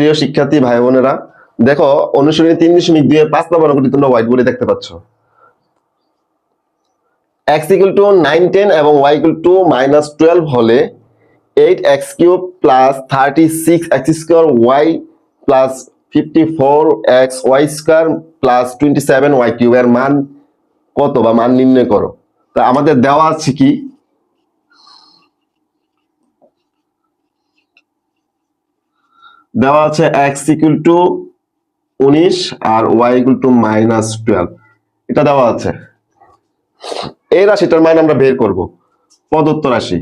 প্রিয় শিক্ষার্থী ভাই বোনেরা, দেখো অনুশীলনী তিন দশমিক দুই পাঁচ নম্বর অঙ্কটি তোমরা হোয়াইট বোর্ডে দেখতে পাচ্ছ। X equal to nine ten এবং Y equal to minus twelve হলে eight X cube plus thirty six X square Y plus fifty four X Y square plus twenty seven Y কিউবের মান কত বা মান নির্ণয় করো? তা আমাদের দেওয়া আছে কি? দেওয়া আছে এক্স ইকুয়াল টু উনিশ আর Y equal to minus twelve এটা দেওয়া আছে। এই রাশিটার মান আমরা বের করব। প্রদত্ত রাশি।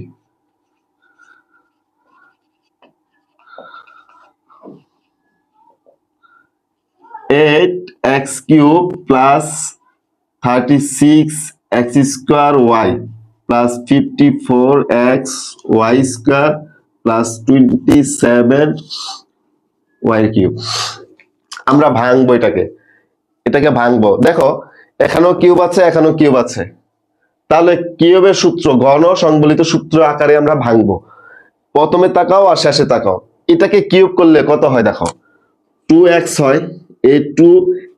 Eight X cube plus thirty six X square Y plus fifty four X Y square plus twenty seven Y cube আমরা ভাঙবো এটাকে। এটাকে ভাঙবো। দেখো, এখানেও কিউব আছে, এখানেও কিউব আছে। তাহলে কিউবের সূত্র, ঘন সংবলিত সূত্র আকারে আমরা ভাঙবো। প্রথমে তাকাও আর শেষে তাকাও। এটাকে কিউব করলে কত হয় দেখো? টু এক্স হয়। এই টু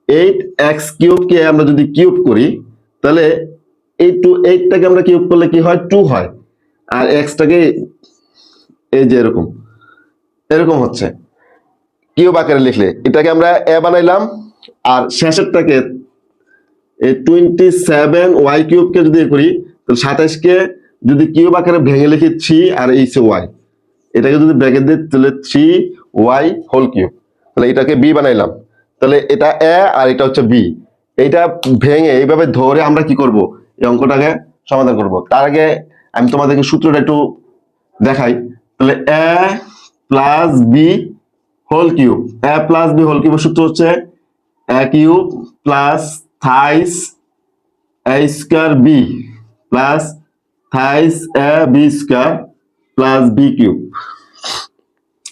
এইট এক্স কিউবকে আমরা যদি কিউব করি, তাহলে এই টু এইটটাকে আমরা কিউব করলে কি হয়? টু হয়। আর এক্সটাকে এই যে এরকম। এরকম হচ্ছে। কিউব আকারে লিখলে? এটাকে আমরা এ বানাইলাম, আর শেষেরটাকে এই টোয়েন্টি সেভেন ওয়াই কিউবকে যদি করি, তাহলে সাতাইশকে যদি কিউব আকারে ভেঙে লিখি থ্রি আর এই ওয়াই এটাকে যদি ব্র্যাকেট দিই, তাহলে থ্রি ওয়াই হোল কিউব তাহলে এটাকে বি বানাইলাম। তাহলে এটা এ আর এটা হচ্ছে বি এইটা ভেঙে এইভাবে ধরে আমরা কি করব? এই অঙ্কটাকে সমাধান করব। তার আগে আমি তোমাদেরকে সূত্রটা একটু দেখাই। তাহলে a plus b whole cube a plus b whole কিউবের সূত্র হচ্ছে a cube plus thrice a square b plus thrice a b square plus b cube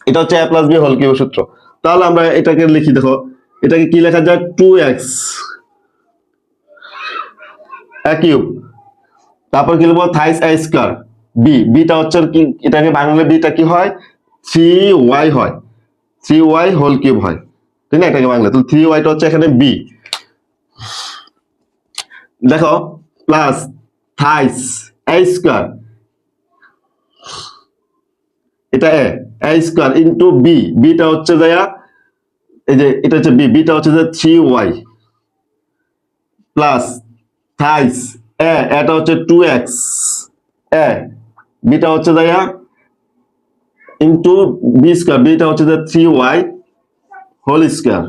এটা হচ্ছে এ প্লাস বি হোল কিউবের সূত্র। তাহলে আমরা এটাকে লিখি, দেখো, এটাকে কি লেখা যায়? টু এক্স কিউব তারপর কি লিখব? Thrice a square b beta হচ্ছে এটাকে বাংলা বিটা কি হয়? থ্রি ওয়াই হয়। থ্রি ওয়াই হোল কিউব হয়। ঠিক না? এটাকে বাংলা। তাহলে থ্রি ওয়াইটা হচ্ছে এখানে বি দেখো প্লাস থাইস এ স্কোয়ার এটা a a square into b beta হচ্ছে দেয়া এই যে এটা হচ্ছে বি বিটা হচ্ছে যে three y plus thrice a এটা হচ্ছে টু এক্স এ বিটা হচ্ছে দেয়া ইন্টু বি স্কোয়ার বিটা হচ্ছে যে three y whole square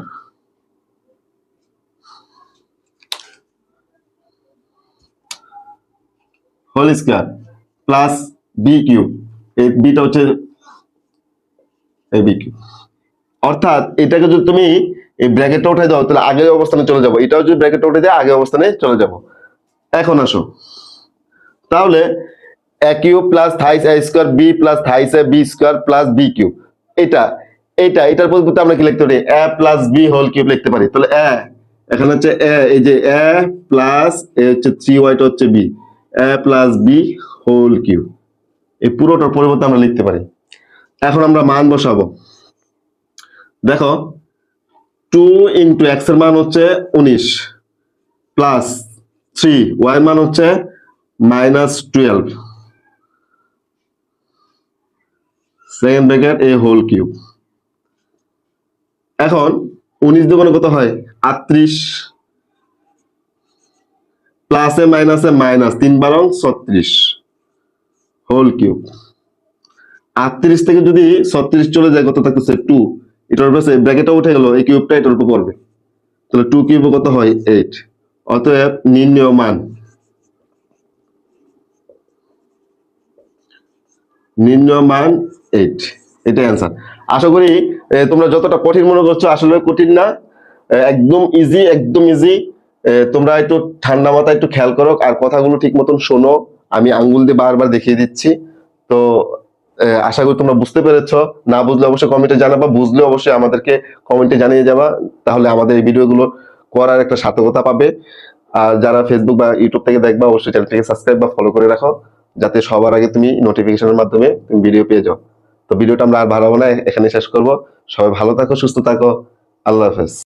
whole square plus b cube এই বিটা হচ্ছে এই বি কিউব অর্থাৎ এটাকে যদি তুমি এই ব্র্যাকেটটা উঠাই দাও, তাহলে আগের অবস্থানে চলে যাব। এটাও যদি ব্র্যাকেটটা উঠে দেয়, আগের অবস্থানে চলে যাব। এখন আসো। তাহলে a cube plus thrice a square b plus a b square plus b cube এটা এটা, এটার পরিবর্তে আমরা কি লিখতে পারি? এ প্লাস বি লিখতে পারি। তাহলে এ হচ্ছে এ এই যে এ প্লাস থ্রি ওয়াইটা হচ্ছে বি এ প্লাস বি এই পুরোটার পরিবর্তে আমরা লিখতে পারি। এখন আমরা মান বসাবো। দেখো টু ইন্টু এক্সের মান হচ্ছে উনিশ প্লাস থ্রি ওয়াই মান হচ্ছে minus twelve second bracket a whole cube এখন উনিশ দুগুণে কত হয়? আটত্রিশ প্লাসে মাইনাসে মাইনাস তিন বারং ছত্রিশ। হোল কিউব আটত্রিশ থেকে যদি ছত্রিশ চলে যায়, কত থাকতেছে? টু এটার উপরে ব্র্যাকেটটা উঠে গেল, এই কিউবটা এটার উপর পড়বে। তাহলে টু কিউব কত হয়? এইট অতএব নির্ণয় মান। নির্ণয় মান এইট এটাই অ্যান্সার আশা করি তোমরা যতটা কঠিন মনে করছ, আসলে কঠিন না। একদম ইজি একদম ইজি তোমরা একটু ঠান্ডা মাথায় একটু খেয়াল করো, আর কথাগুলো ঠিক মতন শোনো। আমি আঙ্গুল দিয়ে বারবার দেখিয়ে দিচ্ছি। তো আশা করি তোমরা বুঝতে পেরেছ। না বুঝলে অবশ্যই কমেন্টে জানাবা, বুঝলে অবশ্যই আমাদেরকে কমেন্টে জানিয়ে যাবা। তাহলে আমাদের এই ভিডিওগুলো করার একটা সার্থকতা পাবে। আর যারা ফেসবুক বা ইউটিউব থেকে দেখবা, অবশ্যই চ্যানেলটিকে সাবস্ক্রাইব বা ফলো করে রাখো। যাতে সবার আগে তুমি নোটিফিকেশনের মাধ্যমে তুমি ভিডিও পেয়ে যাও। তো ভিডিওটা আমরা আর বাড়াবো না এখানে শেষ করব। সবাই ভালো থাকো, সুস্থ থাকো। আল্লাহ হাফেজ।